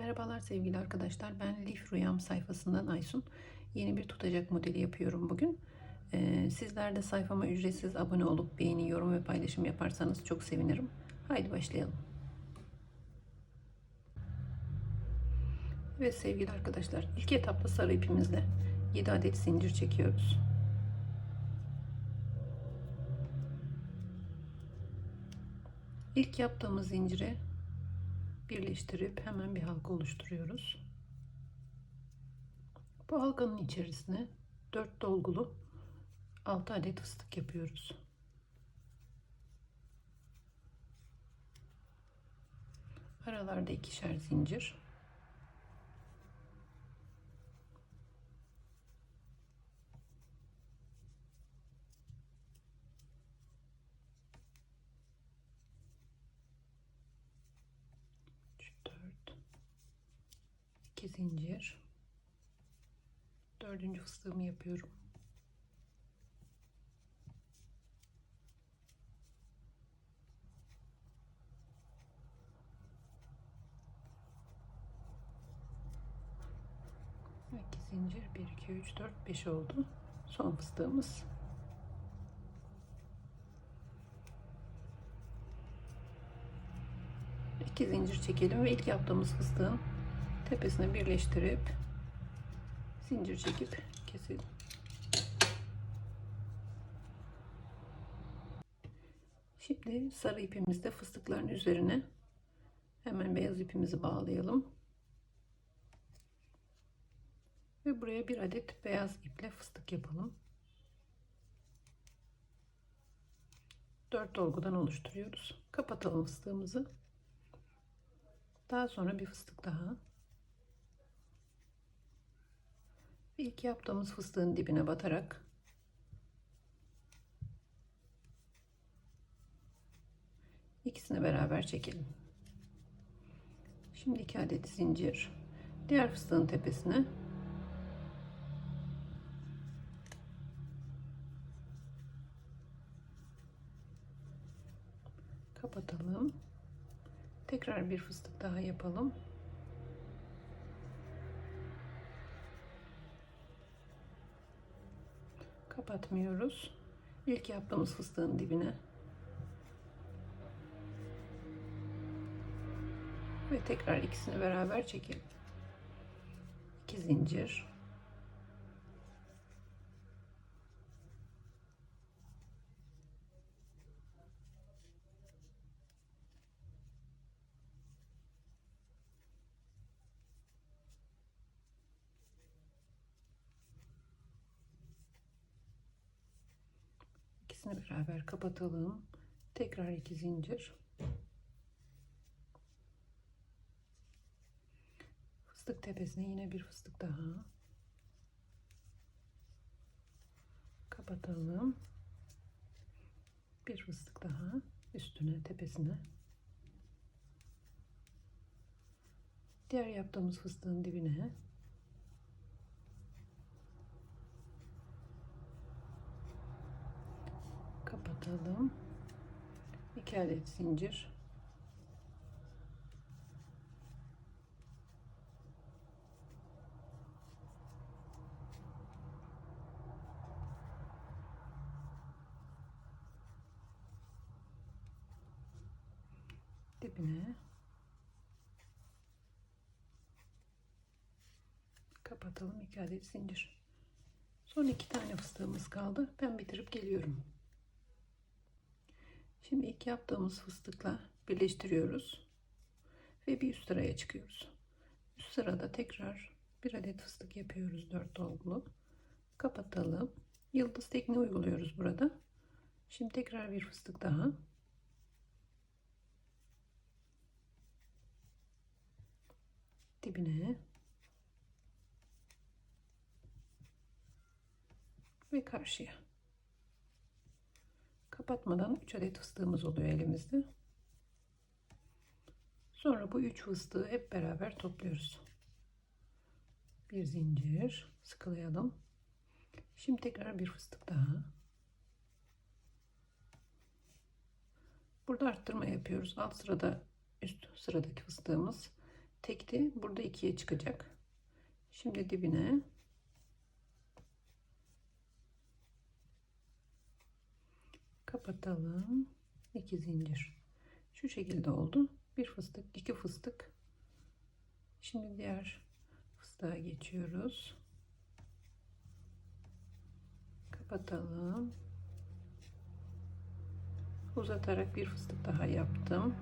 Merhabalar sevgili arkadaşlar. Ben Lif Rüyam sayfasından Aysun. Yeni bir tutacak modeli yapıyorum bugün. Ee, sizler de sayfama ücretsiz abone olup beğeni, yorum ve paylaşım yaparsanız çok sevinirim. Haydi başlayalım. Evet sevgili arkadaşlar ilk etapta sarı ipimizle 7 adet zincir çekiyoruz. İlk yaptığımız zincire birleştirip hemen bir halka oluşturuyoruz. Bu halkanın içerisine 4 dolgulu 6 adet fıstık yapıyoruz. Aralarda ikişer zincir. 2 zincir. Dördüncü fıstığımı yapıyorum. İki zincir. 1 2 3 4 5 oldu. Son fıstığımız. İki zincir çekelim ve ilk yaptığımız fıstığın tepesine birleştirip zincir çekip keselim. Şimdi sarı ipimizde fıstıkların üzerine hemen beyaz ipimizi bağlayalım. Ve buraya bir adet beyaz iple fıstık yapalım. 4 dolgudan oluşturuyoruz. Kapatalım fıstığımızı. Daha sonra bir fıstık daha. Ve ilk yaptığımız fıstığın dibine batarak ikisini beraber çekelim. Şimdi iki adet zincir. Diğer fıstığın tepesine kapatalım. Tekrar bir fıstık daha yapalım. Kapatmıyoruz. İlk yaptığımız fıstığın dibine ve tekrar ikisini beraber çekelim. İki zincir. İkisini beraber kapatalım. Tekrar iki zincir. Fıstık tepesine yine bir fıstık daha. Kapatalım. Bir fıstık daha üstüne tepesine. Diğer yaptığımız fıstığın dibine. Kapatalım. 2 adet zincir. dibine kapatalım 2 adet zincir. Son iki tane fıstığımız kaldı. Ben bitirip geliyorum. Şimdi ilk yaptığımız fıstıkla birleştiriyoruz. Ve bir üst sıraya çıkıyoruz. Üst sırada tekrar bir adet fıstık yapıyoruz. 4 dolgulu. Kapatalım. Yıldız tekniği uyguluyoruz burada. Şimdi tekrar bir fıstık daha. Dibine. Ve karşıya kapatmadan 3 adet fıstığımız oluyor elimizde. Sonra bu 3 fıstığı hep beraber topluyoruz. Bir zincir sıkılayalım. Şimdi tekrar bir fıstık daha. Burada arttırma yapıyoruz. Alt sırada üst sıradaki fıstığımız tekti. Burada ikiye çıkacak. Şimdi dibine kapatalım. 2 zincir. Şu şekilde oldu. Bir fıstık, iki fıstık. Şimdi diğer fıstığa geçiyoruz. Kapatalım. Uzatarak bir fıstık daha yaptım.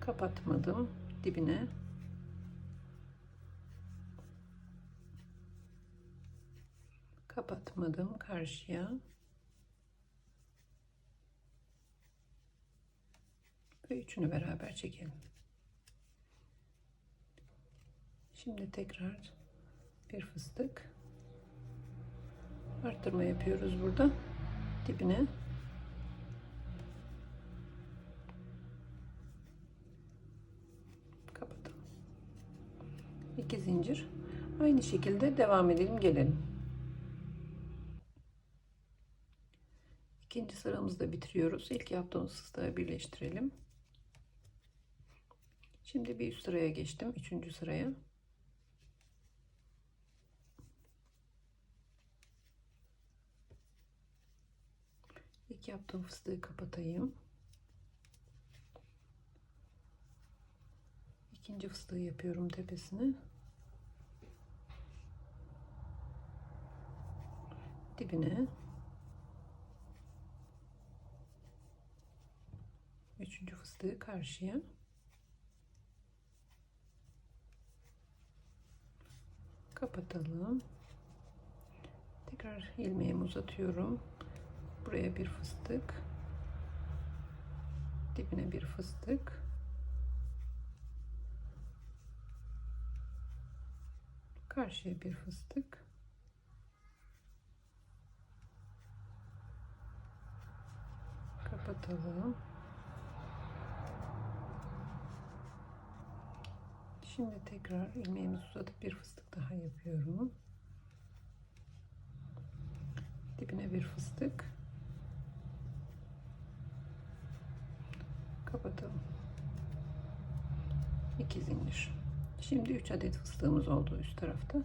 Kapatmadım dibine. Kapatmadım karşıya. Ve üçünü beraber çekelim. Şimdi tekrar bir fıstık arttırma yapıyoruz burada dibine kapatalım. İki zincir aynı şekilde devam edelim gelelim. İkinci sıramızda bitiriyoruz. İlk yaptığımız fıstığı birleştirelim. Şimdi bir üst sıraya geçtim. Üçüncü sıraya. İlk yaptığım fıstığı kapatayım. İkinci fıstığı yapıyorum tepesine. Dibine. Üçüncü fıstığı karşıya. Kapatalım. Tekrar ilmeğimi uzatıyorum. Buraya bir fıstık. Dibine bir fıstık. Karşıya bir fıstık. Kapatalım. Şimdi tekrar ilmeğimizi uzatıp bir fıstık daha yapıyorum. Dibine bir fıstık. Kapatalım. 2 zincir. Şimdi 3 adet fıstığımız oldu üst tarafta.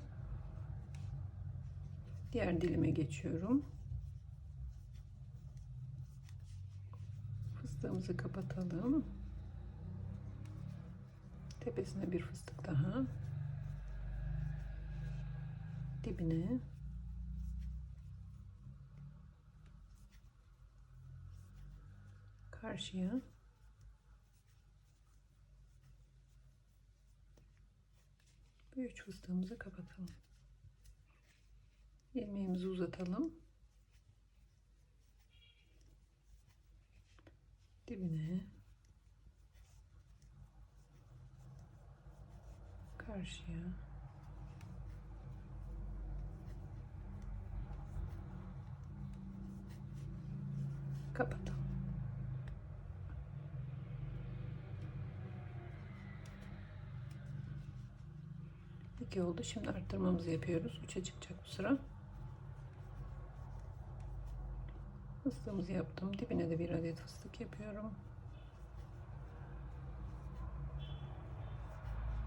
Diğer dilime geçiyorum. Fıstığımızı kapatalım. Tepesine bir fıstık daha. Dibine. Karşıya. Ve üç fıstığımızı kapatalım. Ilmeğimizi uzatalım. Dibine. Karşıya kapatalım. İki oldu. Şimdi arttırmamızı yapıyoruz. Üçe çıkacak bu sıra. Fıstığımızı yaptım. Dibine de bir adet fıstık yapıyorum.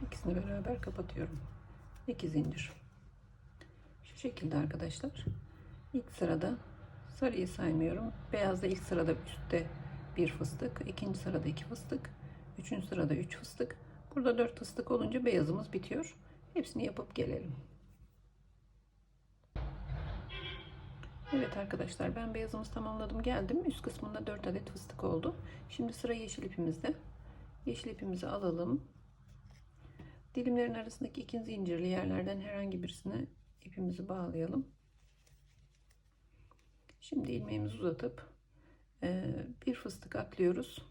İkisini beraber kapatıyorum. 2 zincir. Şu şekilde arkadaşlar. İlk sırada sarıyı saymıyorum. Beyazda ilk sırada üstte bir fıstık. ikinci sırada iki fıstık. Üçüncü sırada üç fıstık. Burada dört fıstık olunca beyazımız bitiyor. Hepsini yapıp gelelim. Evet arkadaşlar ben beyazımızı tamamladım geldim. Üst kısmında 4 adet fıstık oldu. Şimdi sıra yeşil ipimizde. Yeşil ipimizi alalım. Dilimlerin arasındaki iki zincirli yerlerden herhangi birisine ipimizi bağlayalım. Şimdi ilmeğimizi uzatıp e, bir fıstık atlıyoruz.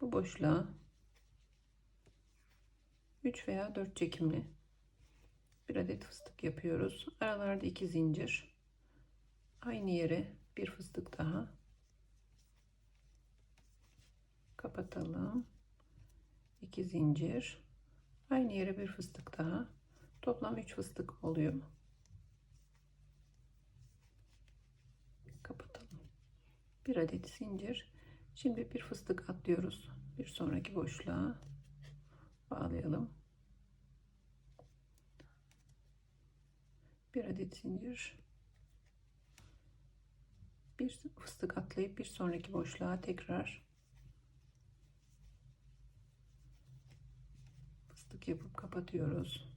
Bu boşluğa 3 veya 4 çekimli bir adet fıstık yapıyoruz. Aralarda iki zincir. Aynı yere bir fıstık daha. Kapatalım. 2 zincir. Aynı yere bir fıstık daha. Toplam 3 fıstık oluyor. Kapatalım. Bir adet zincir. Şimdi bir fıstık atlıyoruz. Bir sonraki boşluğa. bağlayalım. Bir adet zincir. Bir fıstık atlayıp bir sonraki boşluğa tekrar fıstık yapıp kapatıyoruz.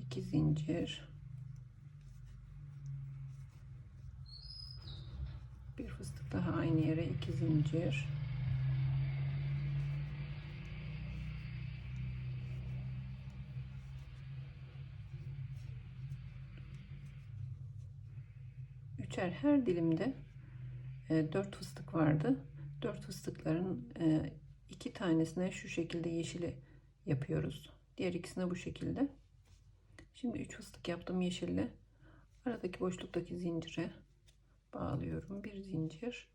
2 zincir. Bir fıstık daha aynı yere 2 zincir. Üçer her dilimde e, 4 fıstık vardı. 4 fıstıkların e, iki tanesine şu şekilde yeşili yapıyoruz. Diğer ikisine bu şekilde. Şimdi 3 fıstık yaptım yeşille. Aradaki boşluktaki zincire bağlıyorum. Bir zincir.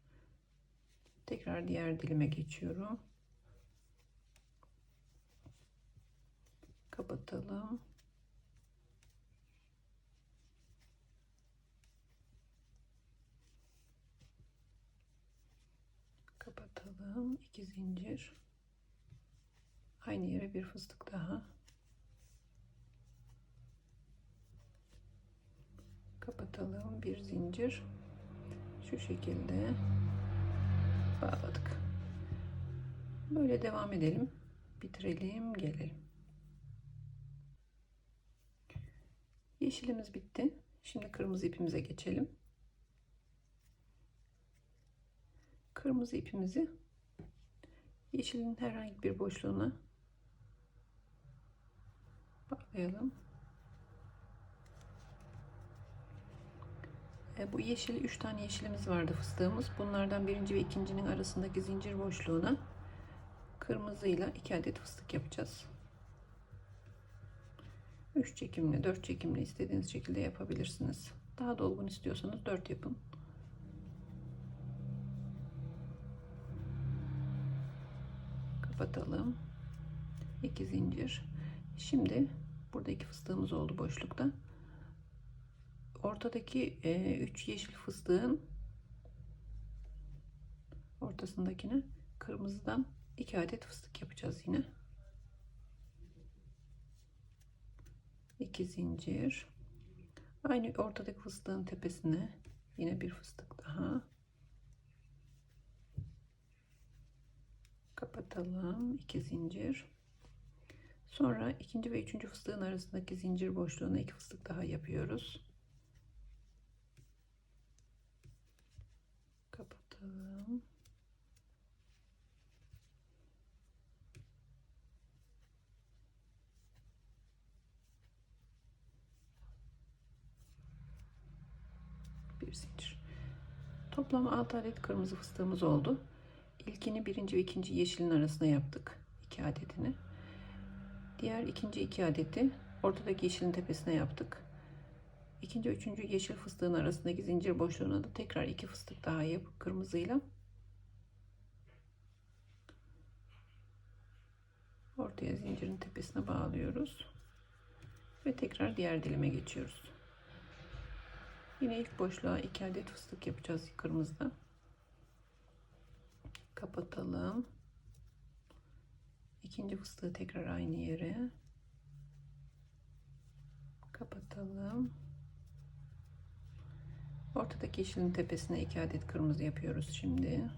Tekrar diğer dilime geçiyorum. Kapatalım. Kapatalım. iki zincir. Aynı yere bir fıstık daha. Kapatalım. Bir zincir. Şu şekilde bağladık. Böyle devam edelim. Bitirelim, gelelim. Yeşilimiz bitti. Şimdi kırmızı ipimize geçelim. Kırmızı ipimizi yeşilin herhangi bir boşluğuna bağlayalım. E, bu yeşil 3 tane yeşilimiz vardı fıstığımız. Bunlardan birinci ve ikincinin arasındaki zincir boşluğuna kırmızıyla 2 adet fıstık yapacağız. 3 çekimli, 4 çekimli istediğiniz şekilde yapabilirsiniz. Daha dolgun istiyorsanız 4 yapın. Kapatalım. 2 zincir. Şimdi burada iki fıstığımız oldu boşlukta ortadaki 3 e, yeşil fıstığın ortasındakine kırmızıdan 2 adet fıstık yapacağız yine. 2 zincir. Aynı ortadaki fıstığın tepesine yine bir fıstık daha. Kapatalım. 2 zincir. Sonra ikinci ve üçüncü fıstığın arasındaki zincir boşluğuna iki fıstık daha yapıyoruz. Kapatalım. Bir zincir. Toplam 6 adet kırmızı fıstığımız oldu. İlkini birinci ve ikinci yeşilin arasına yaptık. 2 adetini. Diğer ikinci iki adeti ortadaki yeşilin tepesine yaptık. İkinci üçüncü yeşil fıstığın arasındaki zincir boşluğuna da tekrar iki fıstık daha yapıp kırmızıyla ortaya zincirin tepesine bağlıyoruz ve tekrar diğer dilime geçiyoruz. Yine ilk boşluğa iki adet fıstık yapacağız kırmızıda. Kapatalım. İkinci fıstığı tekrar aynı yere kapatalım. Ortadaki yeşilin tepesine iki adet kırmızı yapıyoruz şimdi.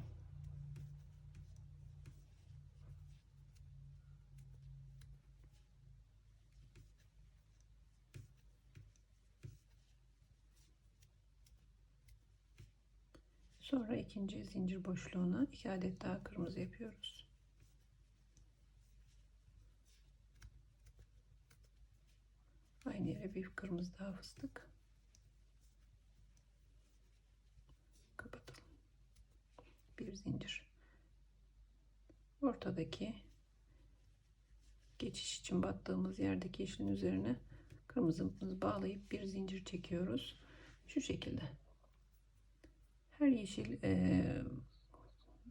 Sonra ikinci zincir boşluğuna iki adet daha kırmızı yapıyoruz. Bir kırmızı daha fıstık. bir zincir. Ortadaki geçiş için battığımız yerdeki yeşilin üzerine kırmızımızı bağlayıp bir zincir çekiyoruz. Şu şekilde. Her yeşil e,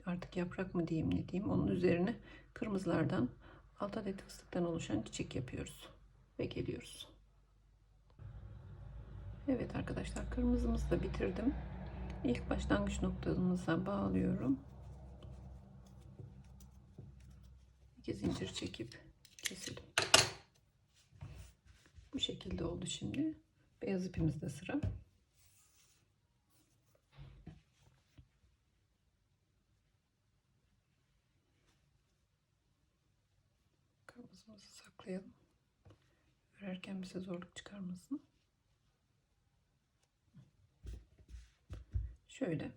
artık yaprak mı diyeyim ne diyeyim onun üzerine kırmızılardan alt adet fıstıktan oluşan çiçek yapıyoruz ve geliyoruz Evet arkadaşlar kırmızımızı da bitirdim ilk başlangıç noktamıza bağlıyorum. İki zincir çekip keselim. Bu şekilde oldu şimdi. Beyaz ipimizde sıra. Kırmızımızı saklayalım. Örerken bize zorluk çıkarmasın. Şöyle.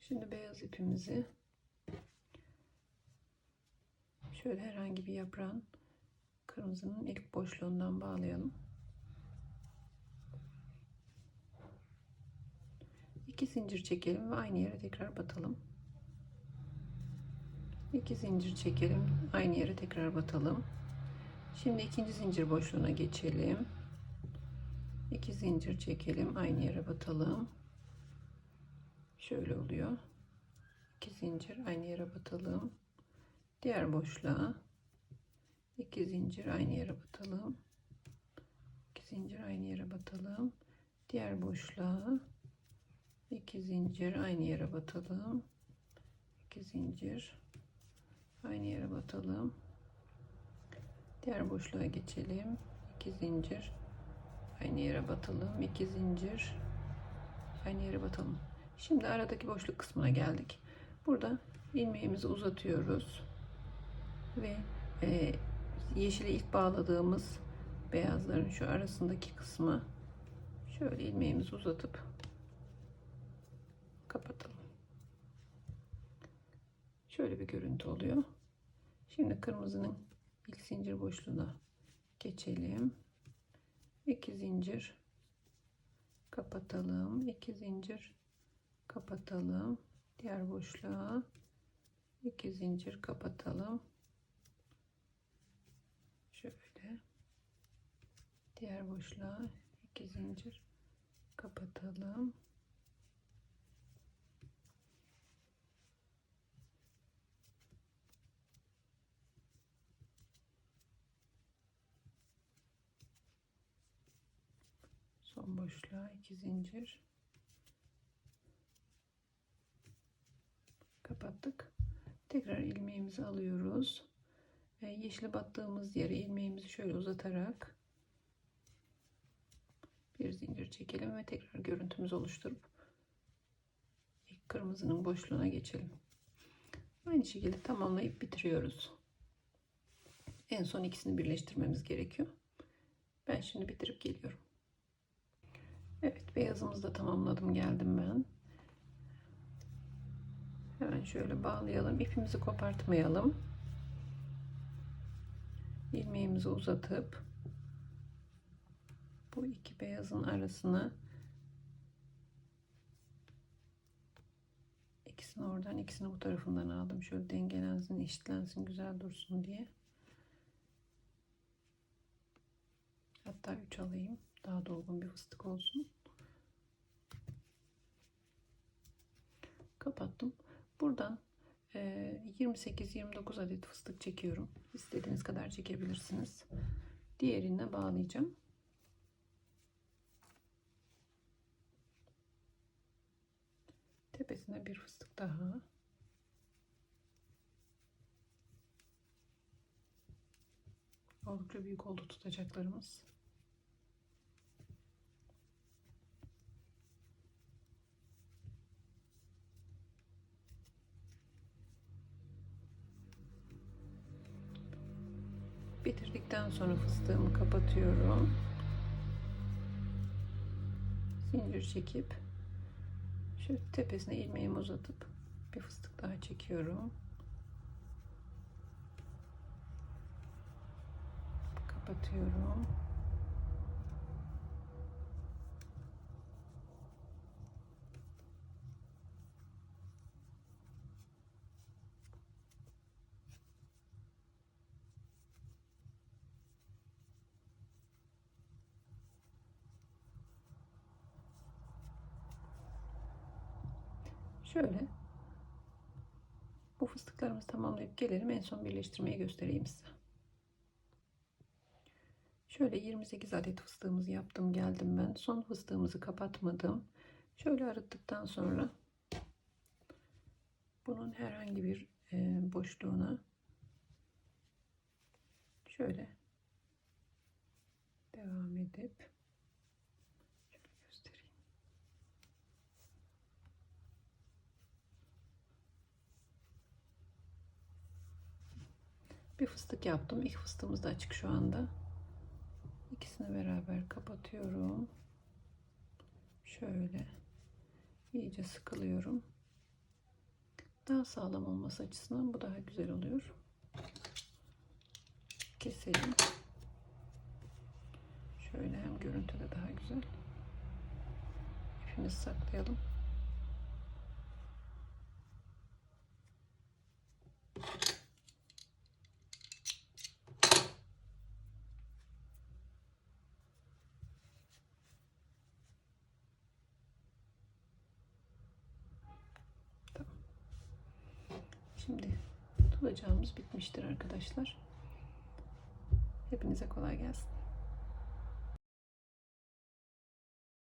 Şimdi beyaz ipimizi şöyle herhangi bir yaprağın kırmızının ilk boşluğundan bağlayalım. İki zincir çekelim ve aynı yere tekrar batalım. İki zincir çekelim, aynı yere tekrar batalım. Şimdi ikinci zincir boşluğuna geçelim. İki zincir çekelim, aynı yere batalım. Şöyle oluyor. İki zincir aynı yere batalım. Diğer boşluğa iki zincir aynı yere batalım. İki zincir aynı yere batalım. Diğer boşluğa iki zincir aynı yere batalım. İki zincir aynı yere batalım. Diğer boşluğa geçelim. İki zincir aynı yere batalım. İki zincir aynı yere batalım. Şimdi aradaki boşluk kısmına geldik. Burada ilmeğimizi uzatıyoruz ve e, yeşili ilk bağladığımız beyazların şu arasındaki kısmı şöyle ilmeğimizi uzatıp kapatalım. Şöyle bir görüntü oluyor. Şimdi kırmızının ilk zincir boşluğuna geçelim. 2 zincir kapatalım. 2 zincir kapatalım. Diğer boşluğa 2 zincir kapatalım. Şöyle. Diğer boşluğa 2 zincir kapatalım. Son boşluğa 2 zincir kapattık. Tekrar ilmeğimizi alıyoruz. Ve yeşile battığımız yere ilmeğimizi şöyle uzatarak bir zincir çekelim ve tekrar görüntümüzü oluşturup ilk kırmızının boşluğuna geçelim. Aynı şekilde tamamlayıp bitiriyoruz. En son ikisini birleştirmemiz gerekiyor. Ben şimdi bitirip geliyorum. Beyazımızı da tamamladım geldim ben. Hemen şöyle bağlayalım. İpimizi kopartmayalım. ilmeğimizi uzatıp bu iki beyazın arasına ikisini oradan ikisini bu tarafından aldım. Şöyle dengelensin, eşitlensin, güzel dursun diye. Hatta 3 alayım. Daha dolgun bir fıstık olsun. Kapattım. Buradan 28-29 adet fıstık çekiyorum. İstediğiniz kadar çekebilirsiniz. Diğerine bağlayacağım. Tepesine bir fıstık daha. Oldukça büyük oldu tutacaklarımız. Bitirdikten sonra fıstığımı kapatıyorum. Zincir çekip şu tepesine ilmeğimi uzatıp bir fıstık daha çekiyorum. Kapatıyorum. Şöyle bu fıstıklarımızı tamamlayıp gelelim. En son birleştirmeyi göstereyim size. Şöyle 28 adet fıstığımızı yaptım geldim ben. Son fıstığımızı kapatmadım. Şöyle arıttıktan sonra bunun herhangi bir e, boşluğuna şöyle devam edip şöyle göstereyim. Bir fıstık yaptım. İlk fıstığımız da açık şu anda. İkisini beraber kapatıyorum. Şöyle iyice sıkılıyorum. Daha sağlam olması açısından bu daha güzel oluyor. Keselim. Şöyle hem görüntü de daha güzel. İpimizi saklayalım.